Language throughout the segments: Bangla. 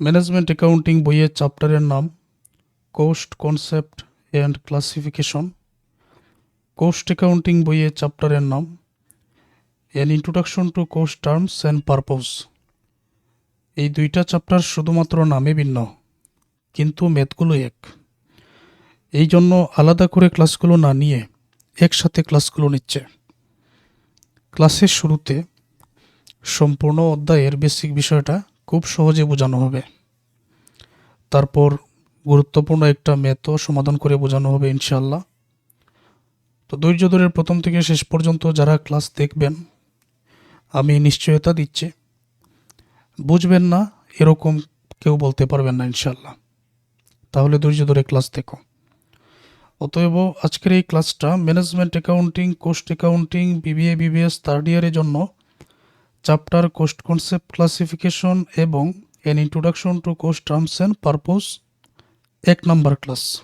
ম্যানেজমেন্ট অ্যাকাউন্টিং বইয়ের চ্যাপ্টারের নাম cost concept and classification cost accounting বইয়ের চ্যাপ্টারের নাম an introduction to cost terms and purpose এই দুইটা চ্যাপ্টার শুধুমাত্র নামে ভিন্ন, কিন্তু ম্যাথগুলো এক। এই জন্য আলাদা করে ক্লাসগুলো না নিয়ে একসাথে ক্লাসগুলো নিচ্ছে। ক্লাসের শুরুতে সম্পূর্ণ অধ্যায়ের বেসিক বিষয়টা খুব সহজে বোঝানো হবে। তারপর গুরুত্বপূর্ণ একটা ম্যাথও সমাধান করে বোঝানো হবে ইনশাল্লাহ তো ধৈর্য ধরে প্রথম থেকে শেষ পর্যন্ত যারা ক্লাস দেখবেন, আমি নিশ্চয়তা দিচ্ছি। বুঝবেন না, এরকম কেউ বলতে পারবেন না ইনশাল্লাহ তাহলে ধৈর্য ধরে ক্লাস দেখো। অতএব আজকের এই ক্লাসটা management accounting cost accounting, BBA, BBS third ইয়ারের জন্য চ্যাপ্টার কোস্ট কনসেপ্ট ক্লাসিফিকেশন এবং an introduction to cost terms and purpose এক নম্বর ক্লাস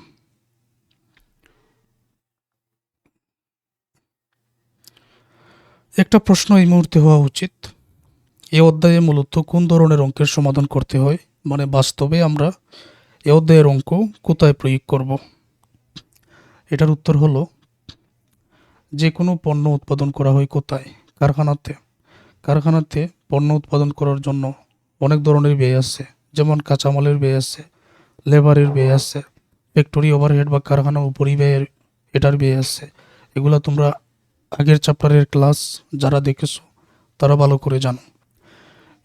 একটা প্রশ্ন এই মুহূর্তে হওয়া উচিত। এ অধ্যায়ে মূলত কোন ধরনের অঙ্কের সমাধান করতে হয়? মানে বাস্তবে আমরা এ অধ্যায়ের অঙ্ক কোথায় প্রয়োগ করব? এটার উত্তর হলো, যে কোনো পণ্য উৎপাদন করা হয় কোথায়? কারখানাতে। কারখানাতে পণ্য উৎপাদন করার জন্য অনেক ধরনের ব্যয় আছে, যেমন কাঁচামালের ব্যয় আছে, লেবারের ব্যয় আছে, ফ্যাক্টরি ওভারহেড বা কারখানা উপরিব্যয়ের এটার ব্যয় আছে। এগুলো তোমরা আগের চ্যাপ্টারের ক্লাস যারা দেখেছ, তারা ভালো করে জানো।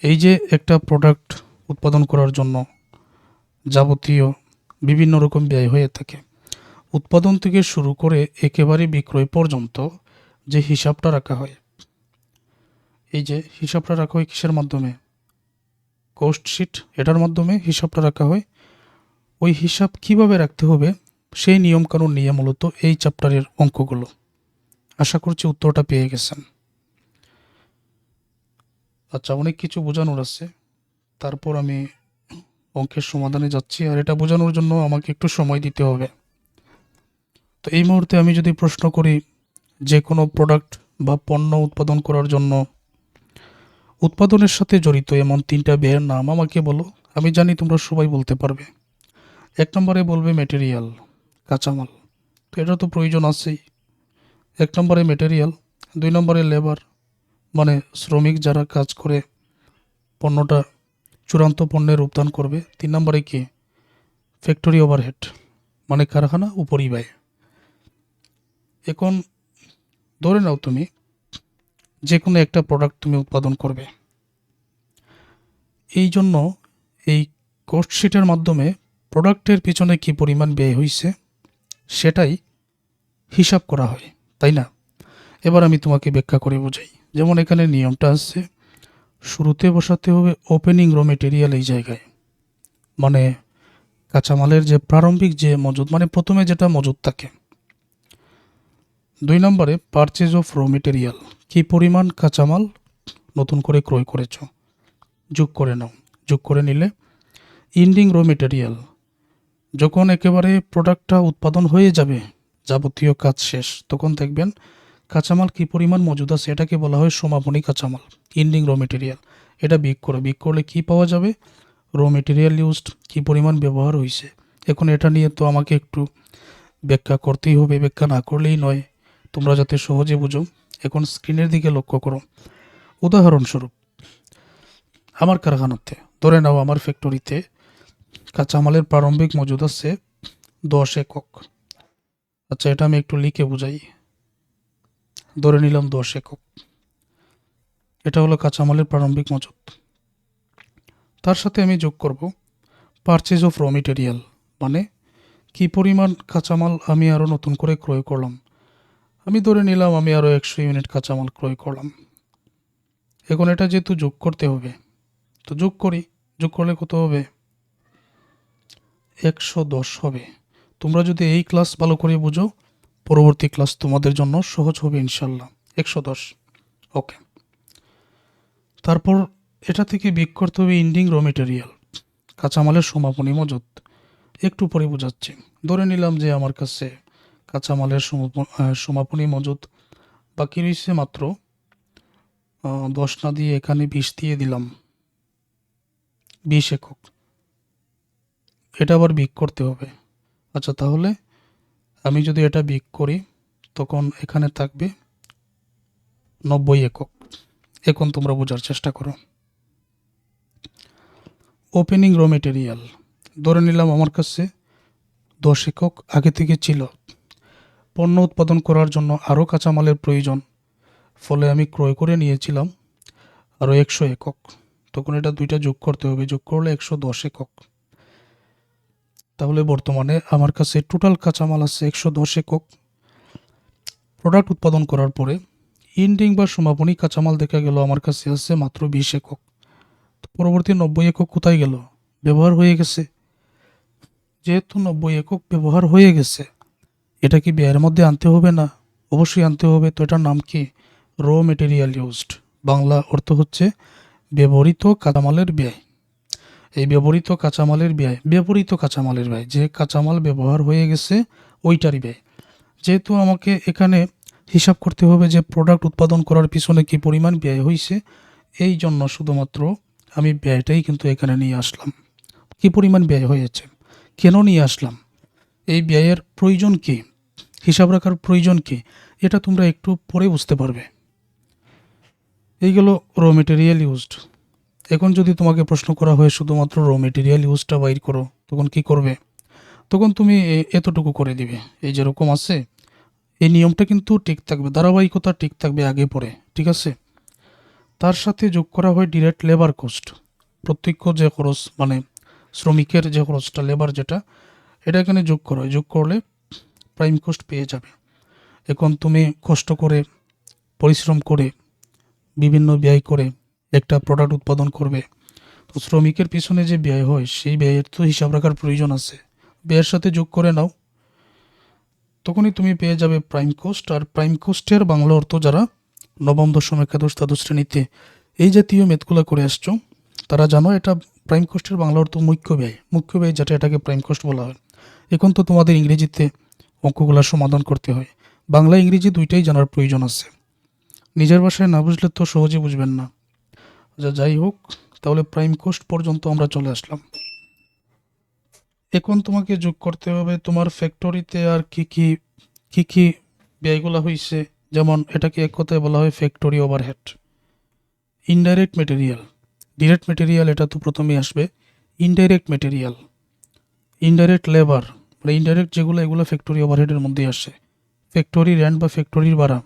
এই যে একটা প্রোডাক্ট উৎপাদন করার জন্য যাবতীয় বিভিন্ন রকম ব্যয় হয়ে থাকে, উৎপাদন থেকে শুরু করে একেবারে বিক্রয় পর্যন্ত যে হিসাবটা রাখা হয় এই যে হিসাবটা রাখা হয় কিসের মাধ্যমে? কোস্ট শিট এটার মাধ্যমে হিসাবটা রাখা হয়। ওই হিসাব কীভাবে রাখতে হবে? সেই নিয়মকানুন নিয়ে মূলত এই চ্যাপ্টারের অঙ্কগুলো। আশা করছি উত্তরটা পেয়ে গেছেন। আচ্ছা অনেক কিছু বোঝানোর আছে। তারপর আমি অঙ্কের সমাধানে যাচ্ছি। আর এটা বোঝানোর জন্য আমাকে একটু সময় দিতে হবে। তো এই মুহূর্তে আমি যদি প্রশ্ন করি, যে কোনো প্রোডাক্ট বা পণ্য উৎপাদন করার জন্য উৎপাদনের সাথে জড়িত এমন তিনটা ব্যয়ের নাম আমাকে বলো, আমি জানি তোমরা সবাই বলতে পারবে। এক নম্বরে বলবে মেটেরিয়াল কাঁচামাল। তো এটা তো প্রয়োজন আছেই। এক নম্বরে মেটেরিয়াল দুই নম্বরে লেবার মানে শ্রমিক যারা কাজ করে পণ্যটা চূড়ান্ত পণ্যের রূপদান করবে। তিন নম্বরে কি? ফ্যাক্টরি ওভারহেড মানে কারখানা উপরই ব্যয় এখন ধরে নাও তুমি যে কোনো একটা প্রোডাক্ট তুমি উৎপাদন করবে। এই জন্য এই কোস্ট শিটের মাধ্যমে প্রোডাক্টের পিছনে কি পরিমাণ ব্যয় হয়েছে সেটাই হিসাব করা হয়, তাই না? এবার আমি তোমাকে ব্যাখ্যা করে বোঝাই। যেমন এখানে নিয়মটা আছে, শুরুতে বসাতে হবে ওপেনিং র মেটেরিয়াল এই জায়গায়। মানে কাঁচামালের যে প্রারম্ভিক যে মজুদ মানে প্রথমে যেটা মজুদ থাকে। দুই নম্বরে পারচেজ অফ র মেটেরিয়াল কী পরিমাণ কাঁচামাল নতুন করে ক্রয় করেছ? যোগ করে নাও। যোগ করে নিলে ইন্ডিং র মেটেরিয়াল যখন একেবারে প্রোডাক্টটা উৎপাদন হয়ে যাবে, যাবতীয় কাজ শেষ, তখন দেখবেন কাঁচামাল কী পরিমাণ মজুদ আছে, এটাকে বলা হয় সমাপনী কাঁচামাল ইন্ডিং র মেটেরিয়াল এটা বিক করো। বিক করলে কী পাওয়া যাবে? র মেটেরিয়াল ইউজড কী পরিমাণ ব্যবহার হয়েছে এখন এটা নিয়ে তো আমাকে একটু ব্যাখ্যা করতেই হবে, ব্যাখ্যা না করলেই নয়। তোমরা যাতে সহজে বুঝো, এখন স্ক্রিনের দিকে লক্ষ্য করো। উদাহরণস্বরূপ, আমার কারখানাতে, ধরে নাও আমার ফ্যাক্টরিতে কাঁচামালের প্রারম্ভিক মজুদ আছে দশ একক। আচ্ছা এটা আমি একটু লিখে বুঝাই। ধরে নিলাম দশ একক। এটা হলো কাঁচামালের প্রারম্ভিক মজুদ। তার সাথে আমি যোগ করব পারচেজ অফ র মেটেরিয়াল মানে কি পরিমাণ কাঁচামাল আমি আরও নতুন করে ক্রয় করলাম। আমি ধরে নিলাম আমি আরও একশো ইউনিট কাঁচামাল ক্রয় করলাম। এখন এটা যেহেতু যোগ করতে হবে, তো যোগ করি, যোগ করলে কত হবে? একশো দশ হবে। তোমরা যদি এই ক্লাস ভালো করে বুঝো, পরবর্তী ক্লাস তোমাদের জন্য সহজ হবে ইনশাল্লাহ একশো দশ। ওকে। তারপর এটা থেকে বিক করতে হবে ইন্ডিং র মেটেরিয়াল কাঁচামালের সমাপনী মজুদ। একটু পরে বোঝাচ্ছি। ধরে নিলাম যে আমার কাছে কাঁচামালের সমাপ- সমাপনী মজুদ। বাকি রয়েছে মাত্র দশ না দিয়ে এখানে বিশ দিয়ে দিলাম। বিশ একক। এটা আবার বিক করতে হবে। আচ্ছা তাহলে আমি যদি এটা বিক করি, তখন এখানে থাকবে নব্বই একক। এখন তোমরা বোঝার চেষ্টা করো। ওপেনিং র মেটেরিয়াল ধরে নিলাম আমার কাছে দশ একক আগে থেকে ছিল। পণ্য উৎপাদন করার জন্য আরও কাঁচামালের প্রয়োজন। ফলে আমি ক্রয় করে নিয়েছিলাম আরও একশো একক। তখন এটা দুইটা যোগ করতে হবে, যোগ করলে একশো দশ একক। তাহলে বর্তমানে আমার কাছে টোটাল কাঁচামাল আছে একশো দশ একক। প্রোডাক্ট উৎপাদন করার পরে ইন্ডিং বা সমাপনী কাঁচামাল দেখা গেল আমার কাছে আছে মাত্র বিশ একক। পরবর্তী নব্বই একক কোথায় গেল? ব্যবহার হয়ে গেছে। যেহেতু নব্বই একক ব্যবহার হয়ে গেছে এটা কি ব্যয়ের মধ্যে আনতে হবে না? অবশ্যই আনতে হবে। তো এটার নাম কি? র মেটেরিয়াল ইউজড বাংলা অর্থ হচ্ছে ব্যবহৃত কাঁচামালের ব্যয়। এই ব্যবহৃত কাঁচামালের ব্যয় ব্যবহৃত কাঁচামালের ব্যয়। যে কাঁচামাল ব্যবহার হয়ে গেছে, ওইটারই ব্যয়। যেহেতু আমাকে এখানে হিসাব করতে হবে যে প্রোডাক্ট উৎপাদন করার পিছনে কি পরিমাণ ব্যয় হয়েছে এই জন্য শুধুমাত্র আমি ব্যয়টাই কিন্তু এখানে নিয়ে আসলাম। কি পরিমাণ ব্যয় হয়েছে? কেন নিয়ে আসলাম? এই ব্যয়ের প্রয়োজন কি? হিসাব রাখার প্রয়োজন কি? এটা তোমরা একটু পরে বুঝতে পারবে। এইগুলো র মেটেরিয়াল ইউজড এখন যদি তোমাকে প্রশ্ন করা হয়, শুধুমাত্র র মেটেরিয়াল ইউজটা বাইর করো তখন কি করবে? তখন তুমি এতটুকু করে দিবে। এই যেরকম আছে, এই নিয়মটা কিন্তু ঠিক থাকবে, ধারাবাহিকতা ঠিক থাকবে আগে পরে, ঠিক আছে? তার সাথে যোগ করা হয় ডিরেক্ট লেবার কস্ট প্রত্যক্ষ যে খরচ মানে শ্রমিকের যে খরচটা লেবার যেটা, এটা এখানে যোগ করা হয়। যোগ করলে প্রাইম কোস্ট পেয়ে যাবে। এখন তুমি কষ্ট করে, পরিশ্রম করে, বিভিন্ন ব্যয় করে একটা প্রোডাক্ট উৎপাদন করবে। তো শ্রমিকের পিছনে যে ব্যয় হয়, সেই ব্যয়ের তো হিসাব রাখার প্রয়োজন আছে। ব্যয়ের সাথে যোগ করে নাও। তখনই তুমি পেয়ে যাবে প্রাইম কোস্ট আর প্রাইম কোস্টের বাংলা অর্থ যারা নবম, দশম, একাদশ, দ্বাদশ শ্রেণীতে এই জাতীয় মেথগুলো করে আসছো, তারা জানো এটা প্রাইম কোস্টের বাংলা অর্থ মুখ্য ব্যয়। মুখ্য ব্যয় যেটা এটাকে প্রাইম কোস্ট বলা হয়। এখন তো তোমাদের ইংরেজিতে অঙ্কগুলো সমাধান করতে হয়। বাংলা, ইংরেজি দুইটাই জানার প্রয়োজন আছে। নিজের ভাষায় না বুঝলে তো সহজে বুঝবেন না। যা যাই হোক, তাহলে প্রাইম কোস্ট পর্যন্ত আমরা চলে আসলাম। এখন তোমাকে যোগ করতে হবে তোমার ফ্যাক্টরিতে আর কি কি কি কি ব্যয়গুলো হয়েছে যেমন এটাকে এক কথায় বলা হয় factory overhead indirect material direct material এটা তো প্রথমেই আসবে। ইনডাইরেক্ট মেটেরিয়াল ইনডাইরেক্ট লেবার মানে ইনডাইরেক্ট যেগুলো, এগুলো ফ্যাক্টরি ওভারহেডের মধ্যেই আসে। ফ্যাক্টরি র্যান্ট বা ফ্যাক্টরির ভাড়া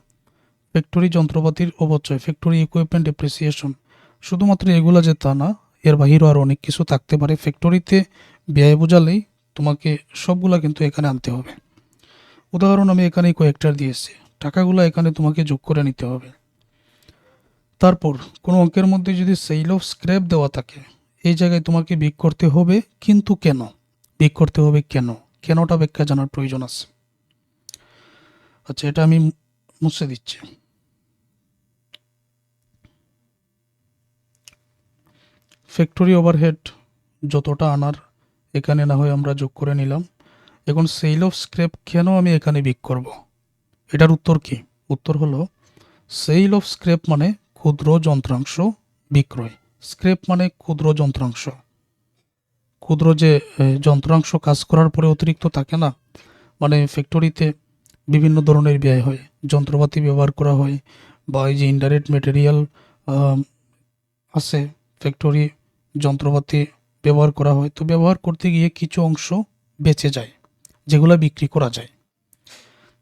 ফ্যাক্টরি যন্ত্রপাতির অবচয় ফ্যাক্টরি ইকুইপমেন্ট ডেপ্রিসিয়েশন শুধুমাত্র এগুলো যে তা না, এর বাহিরেও আরও অনেক কিছু থাকতে পারে। ফ্যাক্টরিতে ব্যয় বোঝালেই তোমাকে সবগুলা কিন্তু এখানে আনতে হবে। উদাহরণ, আমি এখানেই কয়েকটার দিয়েছি। টাকাগুলো এখানে তোমাকে যোগ করে নিতে হবে। তারপর, কোনো অঙ্কের মধ্যে যদি সেল অফ স্ক্র্যাপ দেওয়া থাকে, এই জায়গায় তোমাকে বিক করতে হবে, কিন্তু কেন? বিক করতে হবে কেন? কেনটা ব্যাখ্যা জানার প্রয়োজন আছে? আচ্ছা এটা আমি মুছে দিচ্ছি। ফ্যাক্টরি ওভারহেড যতটা আনার, এখানে না হয় আমরা যোগ করে নিলাম। এখন সেল অফ স্ক্র্যাপ কেন আমি এখানে বিক করব? এটার উত্তর কি? উত্তর হলো সেল অফ স্ক্র্যাপ মানে ক্ষুদ্র যন্ত্রাংশ বিক্রয়। স্ক্র্যাপ মানে ক্ষুদ্র যন্ত্রাংশ। ক্ষুদ্র যে যন্ত্রাংশ কাজ করার পরে অতিরিক্ত থাকে না? মানে ফ্যাক্টরিতে বিভিন্ন ধরনের ব্যয় হয়। যন্ত্রপাতি ব্যবহার করা হয় বা এই যে ইনডাইরেক্ট মেটেরিয়াল আছে ফ্যাক্টরি যন্ত্রপাতি ব্যবহার করা হয়। তো ব্যবহার করতে গিয়ে কিছু অংশ বেঁচে যায়, যেগুলো বিক্রি করা যায়।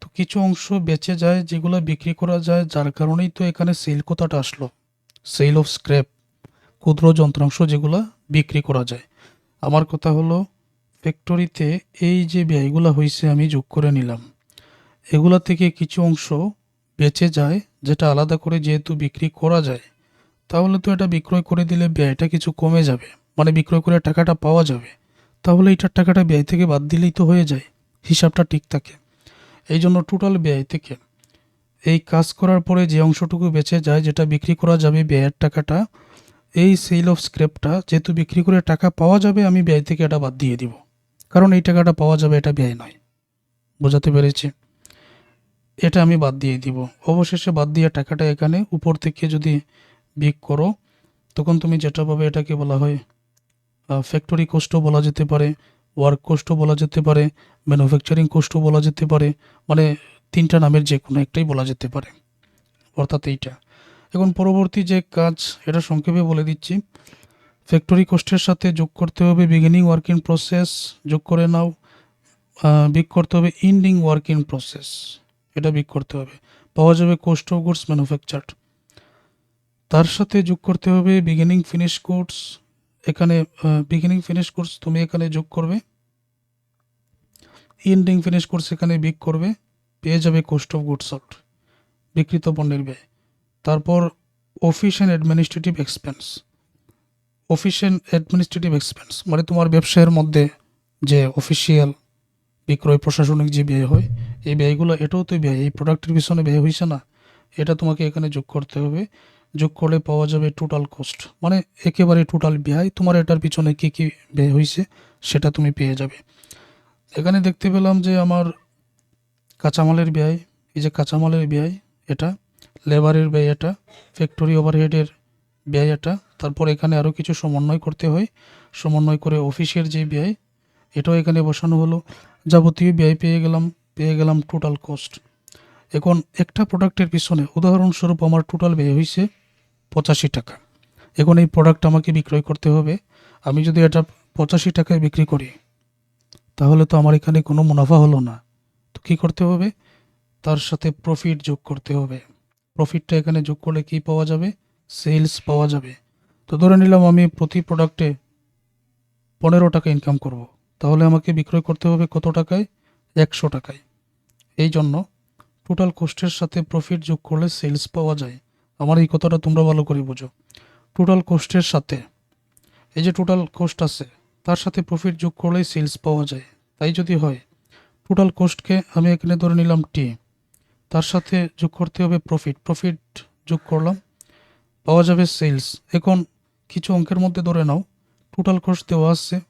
তো কিছু অংশ বেঁচে যায়, যেগুলো বিক্রি করা যায়, যার কারণেই তো এখানে সেল কথাটা আসলো। সেল অফ স্ক্র্যাপ ক্ষুদ্র যন্ত্রাংশ যেগুলো বিক্রি করা যায়। আমার কথা হলো ফ্যাক্টরিতে এই যে ব্যয়গুলো হয়েছে আমি যোগ করে নিলাম। এগুলা থেকে কিছু অংশ বেঁচে যায়, যেটা আলাদা করে যেহেতু বিক্রি করা যায়, তাহলে তো এটা বিক্রয় করে দিলে ব্যয়টা কিছু কমে যাবে মানে বিক্রয় করে টাকাটা পাওয়া যাবে। তাহলে এটার টাকাটা ব্যয় থেকে বাদ দিলেই তো হয়ে যায়, হিসাবটা ঠিক থাকে। এই জন্য টোটাল ব্যয় থেকে। এই কাজ করার পরে যে অংশটুকু বেঁচে যায়, যেটা বিক্রি করা যাবে, ব্যয়ের টাকাটা এই সেল অফ স্ক্র্যাপটা যেহেতু বিক্রি করে টাকা পাওয়া যাবে, আমি ব্যয় থেকে এটা বাদ দিয়ে দিব। কারণ এই টাকাটা পাওয়া যাবে, এটা ব্যয় নয়। বোঝাতে পেরেছি? এটা আমি বাদ দিয়ে দিব। অবশেষে বাদ দিয়ে টাকাটা এখানে উপর থেকে যদি বিক করো, তখন তুমি যেটা পাবে, এটাকে বলা হয় ফ্যাক্টরি কোস্টও বলা যেতে পারে ওয়ার্ক কোস্টও বলা যেতে পারে ম্যানুফ্যাকচারিং কোস্টও বলা যেতে পারে মানে তিনটা নামের যে কোনো একটাই বলা যেতে পারে। অর্থাৎ এইটা। এখন পরবর্তী যে কাজ, এটা সংক্ষেপে বলে দিচ্ছি। ফ্যাক্টরি কোস্টের সাথে যোগ করতে হবে বিগিনিং ওয়ার্ক ইন প্রসেস যোগ করে নাও বিক করতে হবে ইন্ডিং ওয়ার্ক ইন প্রসেস এটা বিক করতে হবে। পাওয়া যাবে কোস্ট অফ গুডস ম্যানুফ্যাকচার্ড তার সাথে যোগ করতে হবে বিগিনিং ফিনিশ কোর্স এখানে বিগিনিং ফিনিশ কোর্স তুমি এখানে যোগ করবে। ইন্ডিং ফিনিশ কোর্স এখানে বিক করবে, পেয়ে যাবে কোস্ট অফ গুডস সল্ট বিকৃত পণ্যের ব্যয়। তারপর office and administrative expense office and administrative expense মানে তোমার ব্যবসায়ের মধ্যে যে অফিসিয়াল বিক্রয় প্রশাসনিক যে ব্যয় হয়, এই ব্যয়গুলো এটাও তো ব্যয়, এই প্রোডাক্টের পিছনে ব্যয় হয়েছে না। এটা তোমাকে এখানে যোগ করতে হবে। যোগ করলে পাওয়া যাবে টোটাল কস্ট মানে একেবারে টোটাল ব্যয়, তোমার এটার পিছনে কী কী ব্যয় হয়েছে সেটা তুমি পেয়ে যাবে। এখানে দেখতে পেলাম যে আমার কাঁচামালের ব্যয়, এই যে কাঁচামালের ব্যয়, এটা লেবারের ব্যয় এটা ফ্যাক্টরি ওভারহেডের ব্যয় এটা তারপর এখানে আরও কিছু সমন্বয় করতে হয়। সমন্বয় করে অফিসের যে ব্যয়, এটাও এখানে বসানো হলো। যাবতীয় ব্যয় পেয়ে গেলাম পেয়ে গেলাম টোটাল কস্ট এখন একটা প্রোডাক্টের পিছনে, উদাহরণস্বরূপ আমার টোটাল ব্যয় হয়েছে পঁচাশি টাকা। এখন এই প্রোডাক্ট আমাকে বিক্রয় করতে হবে। আমি যদি এটা পঁচাশি টাকায় বিক্রি করি, তাহলে তো আমার এখানে কোনো মুনাফা হলো না। তো কী করতে হবে? তার সাথে প্রফিট যোগ করতে হবে। প্রফিটটা এখানে যোগ করলে কি পাওয়া যাবে? সেলস পাওয়া যাবে। তো ধরে নিলাম আমি প্রতি প্রোডাক্টে পনেরো টাকা ইনকাম করব। তাহলে আমাকে বিক্রয় করতে হবে কত টাকায়? একশো টাকায়। এই জন্য টোটাল কোস্টের সাথে প্রফিট যোগ করলে সেলস পাওয়া যায়। আমার এই কথাটা তোমরা ভালো করে বোঝো। টোটাল কোস্টের সাথে এই যে টোটাল কোস্ট আছে, তার সাথে প্রফিট যোগ করলেই সেলস পাওয়া যায়। তাই যদি হয় টোটাল কোস্টকে আমি এখানে ধরে নিলাম টি তার সাথে যোগ করতে হবে প্রফিট প্রফিট যোগ করলাম। পাওয়া যাবে সেলস এখন কিছু অঙ্কের মধ্যে ধরে নাও। টোটাল কোস্ট দেওয়া আছে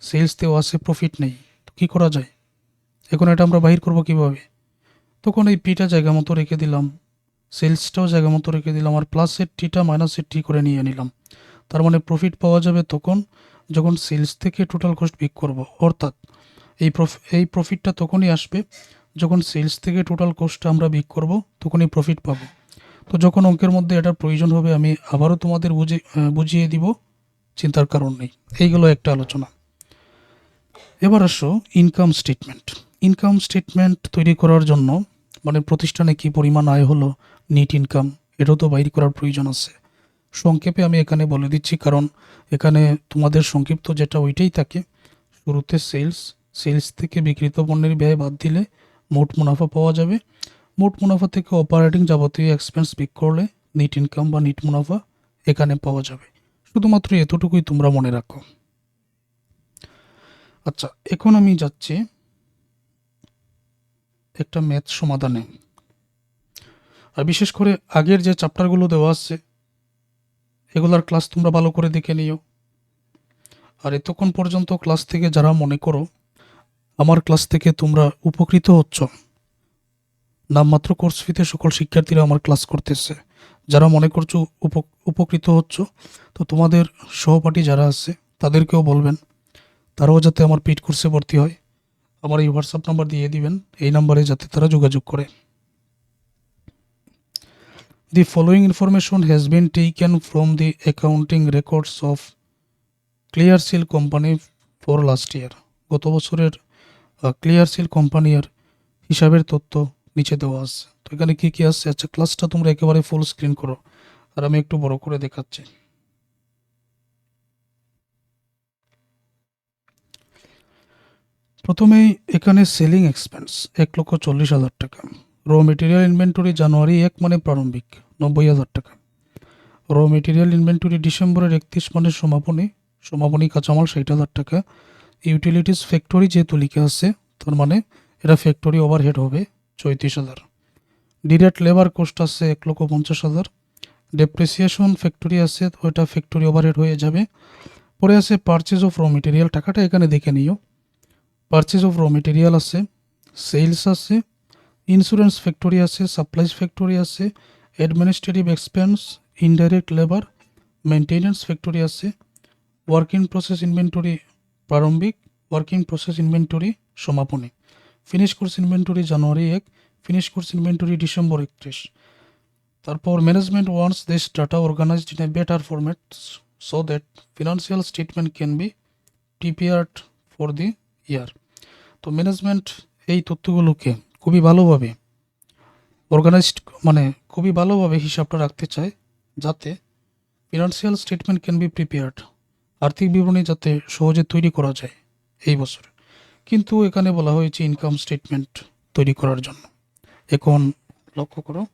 সেলস দেওয়া আছে প্রফিট নেই। তো কী করা যায়? এখন এটা আমরা বাহির করব কীভাবে? তখন এই পিটা জায়গা মতো রেখে দিলাম। সেলসটাও জায়গা মতো রেখে দিলাম আর প্লাসের টিটা মাইনাসের টি করে নিয়ে নিলাম। তার মানে প্রফিট পাওয়া যাবে তখন যখন সেলস থেকে টোটাল কস্ট বিক করব। অর্থাৎ এই এই প্রফিটটা তখনই আসবে যখন সেলস থেকে টোটাল কস্টটা আমরা বিক করব, তখনই প্রফিট পাবো। তো যখন অঙ্কের মধ্যে এটার প্রয়োজন হবে, আমি আবারও তোমাদের বুঝে বুঝিয়ে দিব, চিন্তার কারণ নেই। এইগুলো একটা আলোচনা। এবার আসো ইনকাম স্টেটমেন্ট ইনকাম স্টেটমেন্ট তৈরি করার জন্য মানে প্রতিষ্ঠানে কি পরিমাণ আয় হলো নেট ইনকাম এটাও তো বাইর করার প্রয়োজন আছে। সংক্ষেপে আমি এখানে বলে দিচ্ছি, কারণ এখানে তোমাদের সংক্ষিপ্ত যেটা ওইটাই থাকে। শুরুতে সেলস সেলস থেকে বিক্রিত পণ্যের ব্যয় বাদ দিলে মোট মুনাফা পাওয়া যাবে। মোট মুনাফা থেকে অপারেটিং যাবতীয় এক্সপেন্স পিক করলে নিট ইনকাম বা নিট মুনাফা এখানে পাওয়া যাবে। শুধুমাত্র এতটুকুই তোমরা মনে রাখো। আচ্ছা এখন আমি যাচ্ছি একটা ম্যাথ সমাধানে। আর বিশেষ করে আগের যে চ্যাপ্টারগুলো দেওয়া আছে, এগুলার ক্লাস তোমরা ভালো করে দেখে নিও। আর এতক্ষণ পর্যন্ত ক্লাস থেকে যারা মনে করো আমার ক্লাস থেকে তোমরা উপকৃত হচ্ছ। নামমাত্র কোর্স ফিতে সকল শিক্ষার্থীরা আমার ক্লাস করতেছে। যারা মনে করছ উপ- উপকৃত হচ্ছ, তো তোমাদের সহপাঠী যারা আছে, তাদেরকেও বলবেন। তারাও যাতে আমার পিট কোর্সে ভর্তি হয়। আমার এই হোয়াটসঅ্যাপ নাম্বার দিয়ে দিবেন। এই নাম্বারে যাতে তারা যোগাযোগ করে। The following information has been taken from the accounting records of Clear Seal Company for last year. গত বছরের ক্লিয়ার সিল কোম্পানির হিসাবের তথ্য নিচে দেওয়া আছে। তো এখানে কি কি আছে? আচ্ছা ক্লাসটা তোমরা একেবারে ফুল স্ক্রিন করো, আর আমি একটু বড় করে দেখাচ্ছি। প্রথমেই এখানে সেলিং এক্সপেন্স এক লক্ষ চল্লিশ হাজার টাকা। র মেটেরিয়াল ইনভেন্টরি জানুয়ারি এক মানে প্রারম্ভিক, নব্বই হাজার টাকা। র মেটেরিয়াল ইনভেন্টরি ডিসেম্বরের একত্রিশ মানে সমাপনী সমাপনী কাঁচামাল ষাট হাজার টাকা। ইউটিলিটিস ফ্যাক্টরি যেহেতু লিখে আছে তার মানে এটা ফ্যাক্টরি ওভারহেড হবে চৌত্রিশ হাজার। ডিরেক্ট লেবার কোস্ট আছে এক লক্ষ পঞ্চাশ হাজার। ডেপ্রিসিয়েশন ফ্যাক্টরি আছে, ওইটা ফ্যাক্টরি ওভারহেড হয়ে যাবে। পরে আছে পারচেজ অফ র মেটেরিয়াল টাকাটা এখানে দেখে নিও। পারচেজ অফ র মেটেরিয়াল আছে সেলস আছে ইন্স্যুরেন্স ফ্যাক্টরি আছে সাপ্লাইজ ফ্যাক্টরি আছে administrative expense indirect labour maintenance factory আছে ওয়ার্ক প্রসেস ইনভেন্টরি প্রারম্ভিক ওয়ার্কিং প্রসেস ইনভেন্টরি সমাপনী। ফিনিশ কোর্স ইনভেন্টরি জানুয়ারি এক ফিনিশ কোর্স ইনভেন্টরি ডিসেম্বর একত্রিশ। তারপর management wants this data organized in a better format so that financial statement can be prepared for the year তো ম্যানেজমেন্ট এই তথ্যগুলোকে খুবই ভালোভাবে অর্গানাইজড মানে খুবই ভালোভাবে হিসাবটা রাখতে চায়, যাতে financial statement can be prepared আর্থিক বিবরণী যাতে সহজে তৈরি করা যায় এই বছর। কিন্তু এখানে বলা হয়েছে ইনকাম স্টেটমেন্ট তৈরি করার জন্য। এখন লক্ষ্য করো।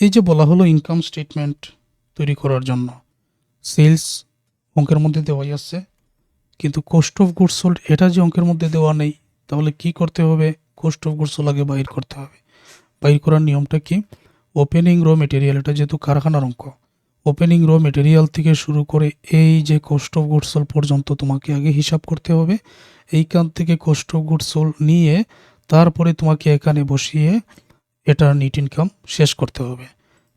এই যে বলা হলো ইনকাম স্টেটমেন্ট তৈরি করার জন্য সেলস অঙ্কের মধ্যে দেওয়াই আছে। কিন্তু কোস্ট অফ গুডস সোল্ড এটা যে অঙ্কের মধ্যে দেওয়া নেই, তাহলে কি করতে হবে? কোস্ট অফ গুডস আগে বাইর করতে হবে। বাইর করার নিয়মটা কি? ওপেনিং র মেটেরিয়াল এটা যেহেতু কারখানার অঙ্ক ওপেনিং র মেটেরিয়াল থেকে শুরু করে এই যে কোস্ট অফ গুডস সোল্ড পর্যন্ত তোমাকে আগে হিসাব করতে হবে। এইখান থেকে কোস্ট অফ গুডস সোল্ড নিয়ে তারপরে তোমাকে এখানে বসিয়ে এটার নিট ইনকাম শেষ করতে হবে।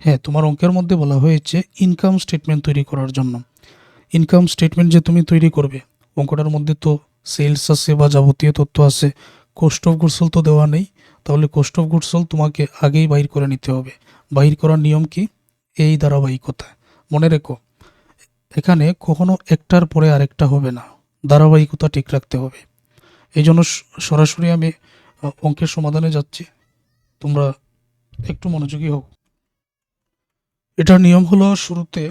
হ্যাঁ তোমার অঙ্কের মধ্যে বলা হয়েছে ইনকাম স্টেটমেন্ট তৈরি করার জন্য। ইনকাম স্টেটমেন্ট যে তুমি তৈরি করবে, অঙ্কটার মধ্যে তো সেলস আছে বা যাবতীয় তথ্য আছে কোস্ট অফ গুডসল তো দেওয়া নেই। তাহলে কোস্ট অফ গুডসল তোমাকে আগেই বাইর করে নিতে হবে। বাইর করার নিয়ম কি? এই ধারাবাহিকতা। মনে রেখো, এখানে কখনো একটার পরে আরেকটা হবে না। ধারাবাহিকতা ঠিক রাখতে হবে। এই জন্য সরাসরি আমি অঙ্কের সমাধানে যাচ্ছি। তোমরা একটু মনোযোগী হোক এটার নিয়ম হলো শুরুতে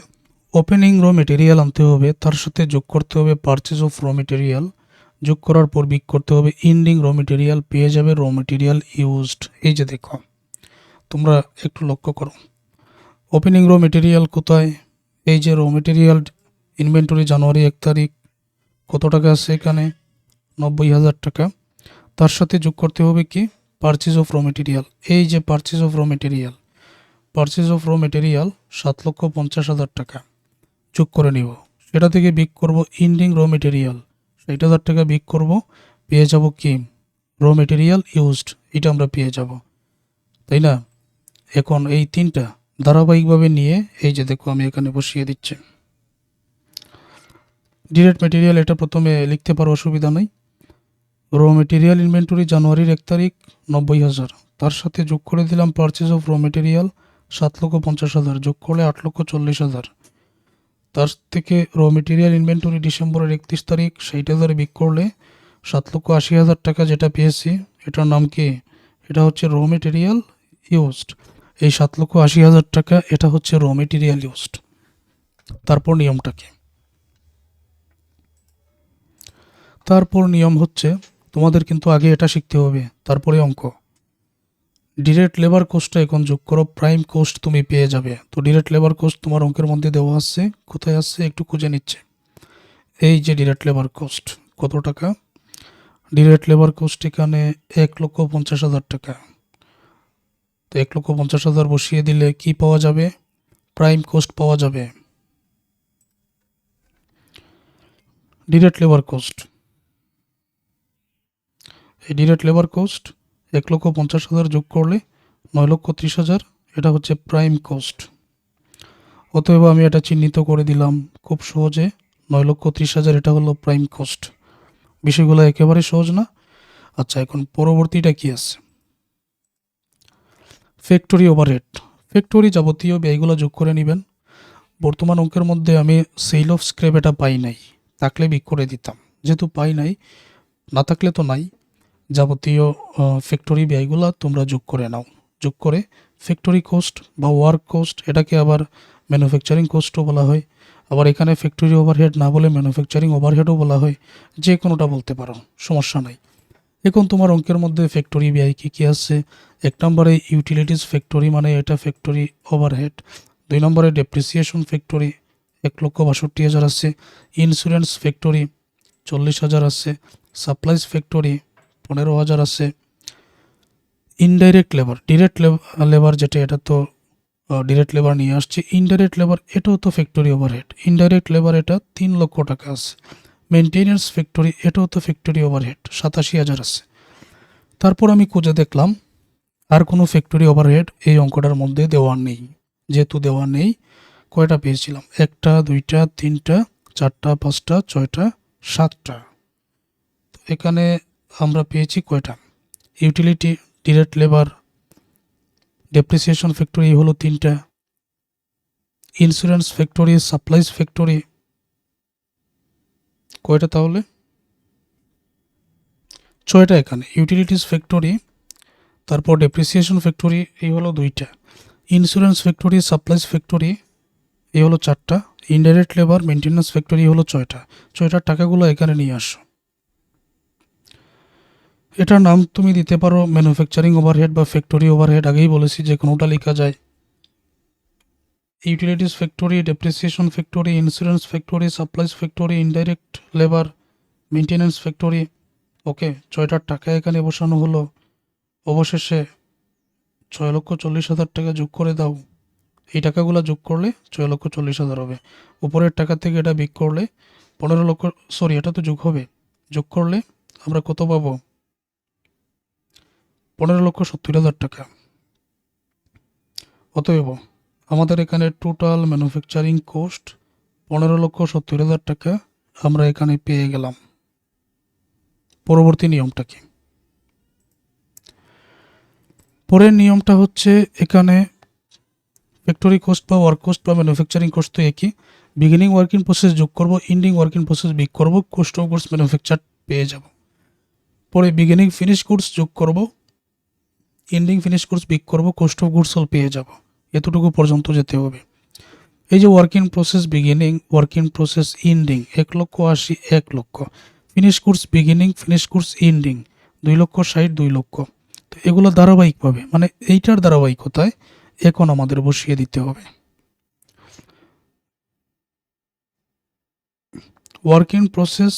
ওপেনিং র মেটেরিয়াল আনতে হবে, তার সাথে যোগ করতে হবে পারচেজ অফ র মেটেরিয়াল যোগ করার পর বিক করতে হবে ইন্ডিং র মেটেরিয়াল পেয়ে যাবে র মেটেরিয়াল ইউজড এই যে দেখো, তোমরা একটু লক্ষ্য করো। ওপেনিং র মেটেরিয়াল কোথায়? এই যে র মেটেরিয়াল ইনভেন্টরি জানুয়ারি এক তারিখ, কত টাকা আছে এখানে? নব্বই হাজার টাকা। তার সাথে যোগ করতে হবে কি? পারচেজ অফ র মেটেরিয়াল এই যে purchase of raw material purchase of raw material সাত লক্ষ পঞ্চাশ হাজার টাকা। যোগ করে নিব। সেটা থেকে বিক করব ইন্ডিং র মেটেরিয়াল ষাট হাজার টাকা বিক করব। পেয়ে যাব কি? র মেটেরিয়াল ইউজড এটা আমরা পেয়ে যাব। তাই না? এখন এই তিনটা। ধারাবাহিকভাবে নিয়ে, এই যে দেখো আমি এখানে বসিয়ে দিচ্ছি। ডিরেক্ট মেটেরিয়াল এটা প্রথমে লিখতে পারো, অসুবিধা নেই। র মেটেরিয়াল ইনভেন্টরি জানুয়ারির এক তারিখ, নব্বই হাজার। তার সাথে যোগ করে দিলাম পারচেজ অফ র মেটেরিয়াল সাত লক্ষ পঞ্চাশ হাজার। যোগ করলে আট লক্ষ চল্লিশ হাজার। তার থেকে র মেটেরিয়াল ইনভেন্টরি ডিসেম্বরের একত্রিশ তারিখ, ষাট হাজার বিক করলে সাত লক্ষ আশি হাজার টাকা যেটা পেয়েছি, এটার নাম কি? এটা হচ্ছে র মেটেরিয়াল ইউজড এই সাত লক্ষ আশি হাজার টাকা, এটা হচ্ছে র মেটেরিয়াল ইউজড তারপর নিয়মটা কি? তারপর নিয়ম হচ্ছে, তোমাদের কিন্তু আগে এটা শিখতে হবে, তারপরে অঙ্ক। ডিরেক্ট লেবার কোস্টটা এখন যোগ করো প্রাইম কোস্ট তুমি পেয়ে যাবে। তো ডিরেক্ট লেবার কোস্ট তোমার অঙ্কের মধ্যে দেওয়া আছে, কোথায় আছে একটু খুঁজে নিচ্ছে। এই যে ডিরেক্ট লেবার কোস্ট কত টাকা? ডিরেক্ট লেবার কোস্ট এখানে এক লক্ষ পঞ্চাশ হাজার টাকা। তো এক লক্ষ পঞ্চাশ হাজার বসিয়ে দিলে কি পাওয়া যাবে? প্রাইম কোস্ট পাওয়া যাবে। ডিরেক্ট লেবার কোস্ট এই ডিরেক্ট লেবার কোস্ট এক লক্ষ পঞ্চাশ হাজার যোগ করলে নয় লক্ষ ত্রিশ হাজার, এটা হচ্ছে প্রাইম কোস্ট অতএব আমি এটা চিহ্নিত করে দিলাম খুব সহজে, নয় লক্ষ ত্রিশ হাজার এটা হলো প্রাইম কোস্ট বিষয়গুলো একেবারে সহজ না। আচ্ছা এখন পরবর্তীটা কি আছে? ফ্যাক্টরি ওভারহেড ফ্যাক্টরি যাবতীয় ব্যয়গুলো যোগ করে নেবেন। বর্তমান অঙ্কের মধ্যে আমি সেল অফ স্ক্র্যাপ এটা পাই নাই। থাকলে বিক করে দিতাম। যেহেতু পাই নাই, না থাকলে তো নাই। যাবতীয় ফ্যাক্টরি ব্যয়গুলো তোমরা যোগ করে নাও। যোগ করে ফ্যাক্টরি কোস্ট বা ওয়ার্ক কোস্ট এটাকে আবার ম্যানুফ্যাকচারিং কোস্টও বলা হয়। আবার এখানে ফ্যাক্টরি ওভারহেড না বলে ম্যানুফ্যাকচারিং ওভারহেডও বলা হয়। যে কোনোটা বলতে পারো, সমস্যা নাই। এখন তোমার অঙ্কের মধ্যে ফ্যাক্টরি ব্যয় কী কী আছে? এক নম্বরে ইউটিলিটিস ফ্যাক্টরি মানে এটা ফ্যাক্টরি ওভারহেড দুই নম্বরে ডেপ্রিসিয়েশন ফ্যাক্টরি এক লক্ষ বাষট্টি হাজার আছে। ইন্স্যুরেন্স ফ্যাক্টরি চল্লিশ হাজার আছে। সাপ্লাইজ ফ্যাক্টরি পনেরো হাজার আছে। ইনডাইরেক্ট লেবার ডিরেক্ট লেবার যেটা, এটা তো ডিরেক্ট লেবার নিয়ে আসছে। ইনডাইরেক্ট লেবার এটাও তো ফ্যাক্টরি ওভারহেড ইনডাইরেক্ট লেবার এটা তিন লক্ষ টাকা আছে। মেনটেনেন্স ফ্যাক্টরি এটাও তো ফ্যাক্টরি ওভারহেড সাতাশি হাজার আছে। তারপর আমি খুঁজে দেখলাম, আর কোনো ফ্যাক্টরি ওভারহেড এই অঙ্কটার মধ্যে দেওয়া নেই। যেহেতু দেওয়া নেই, কয়টা পেয়েছিলাম? একটা, দুইটা, তিনটা, চারটা, পাঁচটা, ছয়টা, সাতটা। তো এখানে আমরা পেয়েছি কয়টা? Utility direct labour depreciation factory হলো তিনটা। ইন্স্যুরেন্স ফ্যাক্টরি সাপ্লাইজ ফ্যাক্টরি কয়টা তাহলে? ছয়টা এখানে। ইউটিলিটিস ফ্যাক্টরি তারপর ডেপ্রিসিয়েশন ফ্যাক্টরি এই হলো দুইটা। ইন্স্যুরেন্স ফ্যাক্টরি সাপ্লাইজ ফ্যাক্টরি এই হলো চারটা। ইনডাইরেক্ট লেবার মেনটেন্যান্স ফ্যাক্টরি হলো ছয়টা। ছয়টার টাকাগুলো এখানে নিয়ে আসো। এটার নাম তুমি দিতে পারো ম্যানুফ্যাকচারিং ওভারহেড বা ফ্যাক্টরি ওভারহেড আগেই বলেছি যে কোনোটা লেখা যায়। Utilities factory depreciation factory insurance factory supplies factory indirect labour maintenance factory okay ছয়টার টাকা এখানে বসানো হলো। অবশেষে ছয় লক্ষ চল্লিশ হাজার টাকা যোগ করে দাও। এই টাকাগুলো যোগ করলে ছয় লক্ষ চল্লিশ হাজার হবে। উপরের টাকা থেকে এটা বিক করলে পনেরো লক্ষ সরি এটা তো যোগ হবে। যোগ করলে আমরা কত পাবো? পনেরো লক্ষ সত্তর হাজার টাকা। অতএব আমাদের এখানে টোটাল ম্যানুফ্যাকচারিং কোস্ট পনেরো লক্ষ সত্তর হাজার টাকা। আমরা এখানে পেয়ে গেলাম। পরবর্তী নিয়মটা কি? পরের নিয়মটা হচ্ছে এখানে ফ্যাক্টরি কোস্ট বা ওয়ার্ক কোস্ট বা ম্যানুফ্যাকচারিং কোস্ট তো একই। বিগিনিং ওয়ার্কিং প্রসেস যোগ করব ইন্ডিং ওয়ার্কিং প্রসেস বিগ করব কোস্ট অফ গুডস ম্যানুফ্যাকচার পেয়ে যাব। পরে বিগিনিং ফিনিশ গুডস যোগ করব ইন্ডিং ফিনিশ গুডস বিগ করব কোস্ট অফ গুডস পেয়ে যাব। এতটুকু পর্যন্ত যেতে হবে। এই যে working process beginning working process ending এক লক্ষ আশি, এক লক্ষ। Finish course beginning finish course ending দুই লক্ষ ষাট, দুই লক্ষ। তো এগুলো ধারাবাহিকভাবে মানে এইটার ধারাবাহিকতায় এখন আমাদের বসিয়ে দিতে হবে। ওয়ার্কিং প্রসেস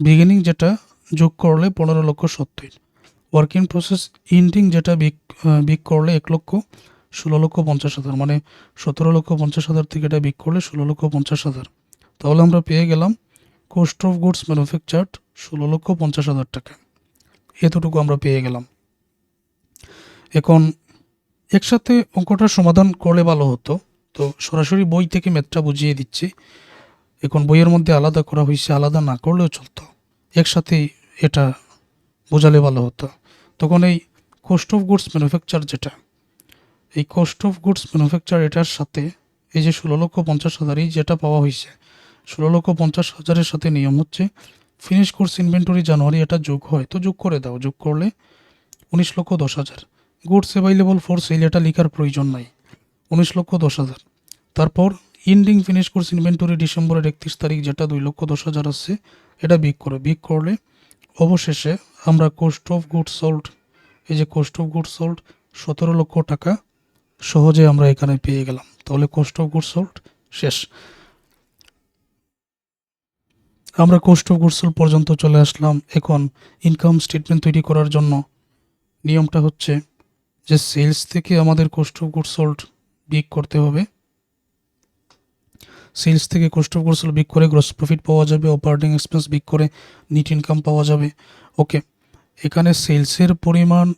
বিগিনিং যেটা যোগ করলে পনেরো লক্ষ সত্তর। ওয়ার্কিং প্রসেস ইন্ডিং যেটা বিগ বিগ করলে এক লক্ষ। ষোলো লক্ষ পঞ্চাশ হাজার মানে সতেরো লক্ষ পঞ্চাশ হাজার থেকে এটা বিক করলে ষোলো লক্ষ পঞ্চাশ হাজার। তাহলে আমরা পেয়ে গেলাম কোস্ট অফ গুডস ম্যানুফ্যাকচার্ড ষোলো লক্ষ পঞ্চাশ হাজার টাকা। এতটুকু আমরা পেয়ে গেলাম। এখন একসাথে অঙ্কটার সমাধান করলে ভালো হতো। তো সরাসরি বই থেকে ম্যাথটা বুঝিয়ে দিচ্ছি। এখন বইয়ের মধ্যে আলাদা করা হয়েছে, আলাদা না করলেও চলতো। একসাথেই এটা বোঝালে ভালো হতো। তখন এই কোস্ট অফ গুডস ম্যানুফ্যাকচার যেটা এই কস্ট অফ গুডস ম্যানুফ্যাকচার এটার সাথে এই যে ষোলো লক্ষ পঞ্চাশ হাজারই যেটা পাওয়া হয়েছে, ষোলো লক্ষ পঞ্চাশ হাজারের সাথে নিয়ম হচ্ছে ফিনিশ কোর্স ইনভেন্টরি জানুয়ারি এটা যোগ হয়, তো যোগ করে দাও, যোগ করলে উনিশ লক্ষ দশ হাজার। গুডস অ্যাভাইলেবল ফর সেল এটা লেখার প্রয়োজন নাই, উনিশ লক্ষ দশ হাজার। তারপর ইন্ডিং ফিনিশ কোর্স ইনভেন্টরি ডিসেম্বরের একত্রিশ তারিখ যেটা দুই লক্ষ দশ হাজার আসছে, এটা বিক করে বিক করলে অবশেষে আমরা কোস্ট অফ গুড সোল্ড এই যে কোস্ট অফ গুড সোল্ড সতেরো লক্ষ টাকা সহজে আমরা এখানে পেয়ে গেলাম। তাহলে কোস্ট অফ গুড সোল্ড শেষ। আমরা কোস্ট অফ গুড সোল্ড পর্যন্ত চলে আসলাম। এখন ইনকাম স্টেটমেন্ট তৈরি করার জন্য নিয়মটা হচ্ছে যে সেলস থেকে আমাদের কোস্ট অফ গুড সোল্ড বিক করতে হবে। সেলস থেকে কোস্ট অফ গুড সোল্ড বিক করে গ্রস প্রফিট পাওয়া যাবে অপারেটিং এক্সপেন্স বিক করে নিট ইনকাম পাওয়া যাবে। ওকে এখানে সেলসের পরিমাণ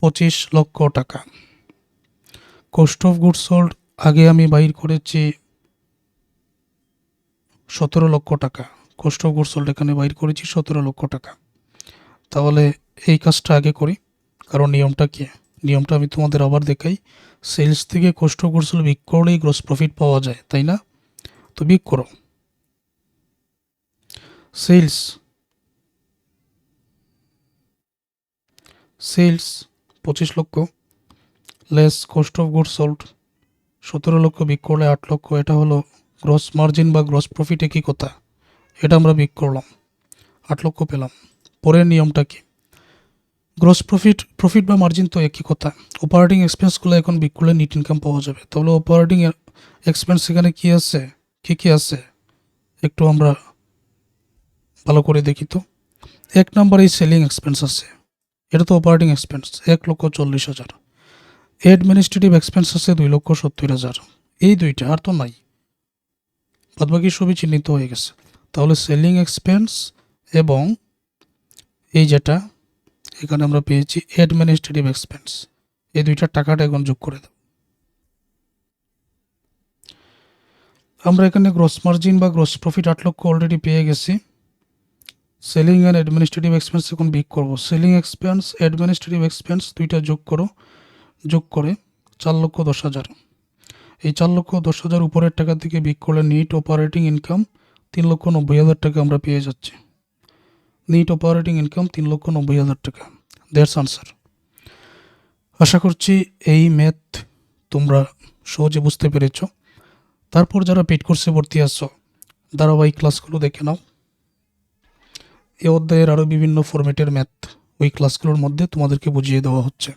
পঁচিশ লক্ষ টাকা। কোস্ট অফ গুড সোল্ড আগে আমি বাইর করেছি সতেরো লক্ষ টাকা। কোস্ট অফ গুড সোল্ড এখানে বাইর করেছি সতেরো লক্ষ টাকা। তাহলে এই কাজটা আগে করি, কারণ নিয়মটা কি? নিয়মটা আমি তোমাদের আবার দেখাই। সেলস থেকে গুড সোল্ড বিক করলেই গ্রস প্রফিট পাওয়া যায়, তাই না? তো বিক করো। সেলস সেলস পঁচিশ লক্ষ। Less cost of good sold সতেরো লক্ষ বিক করলে আট লক্ষ, এটা হলো গ্রস মার্জিন বা গ্রস প্রফিট একই কথা। এটা আমরা বিক করলাম। আট লক্ষ পেলাম। পরের নিয়মটা কি? গ্রস প্রফিট প্রফিট বা মার্জিন তো একই কথা। অপারেটিং এক্সপেন্সগুলো এখন বিক করলে নিট ইনকাম পাওয়া যাবে। তাহলে অপারেটিং এক্সপেন্স এখানে কী আছে? কী কী আছে? একটু আমরা ভালো করে দেখি তো। এক নাম্বার এই সেলিং এক্সপেন্স আছে। এটা তো অপারেটিং এক্সপেন্স এক লক্ষ চল্লিশ হাজার। অ্যাডমিনিস্ট্রেটিভ এক্সপেন্স আছে দুই লক্ষ সত্তর হাজার। এই দুইটা আর তো নাই। বাদবাকি সবই চিহ্নিত হয়ে গেছে। তাহলে সেলিং এক্সপেন্স এবং এই যেটা, এখানে আমরা পেয়েছি অ্যাডমিনিস্ট্রেটিভ এক্সপেন্স এই দুইটার টাকাটা এখন যোগ করে দেব। আমরা এখানে গ্রস মার্জিন বা গ্রস প্রফিট আট লক্ষ অলরেডি পেয়ে গেছি। সেলিং অ্যান্ড অ্যাডমিনিস্ট্রেটিভ এক্সপেন্স এখন বিগ করব। সেলিং এক্সপেন্স অ্যাডমিনিস্ট্রেটিভ এক্সপেন্স দুইটা যোগ করো। যোগ করে চার লক্ষ দশ হাজার। এই চার লক্ষ দশ হাজার উপরের টাকা থেকে বিক করলে নিট অপারেটিং ইনকাম তিন লক্ষ নব্বই হাজার টাকা আমরা পেয়ে যাচ্ছি। নিট অপারেটিং ইনকাম তিন লক্ষ নব্বই হাজার টাকা। দ্যাটস আনসার আশা করছি এই ম্যাথ তোমরা সহজে বুঝতে পেরেছ। তারপর যারা পেড কোর্সে ভর্তি আসছো ধারাবাহিক ক্লাসগুলো দেখে নাও। এ অধ্যায়ের আরও বিভিন্ন ফরম্যাটের ম্যাথ ওই ক্লাসগুলোর মধ্যে তোমাদেরকে বুঝিয়ে দেওয়া হচ্ছে।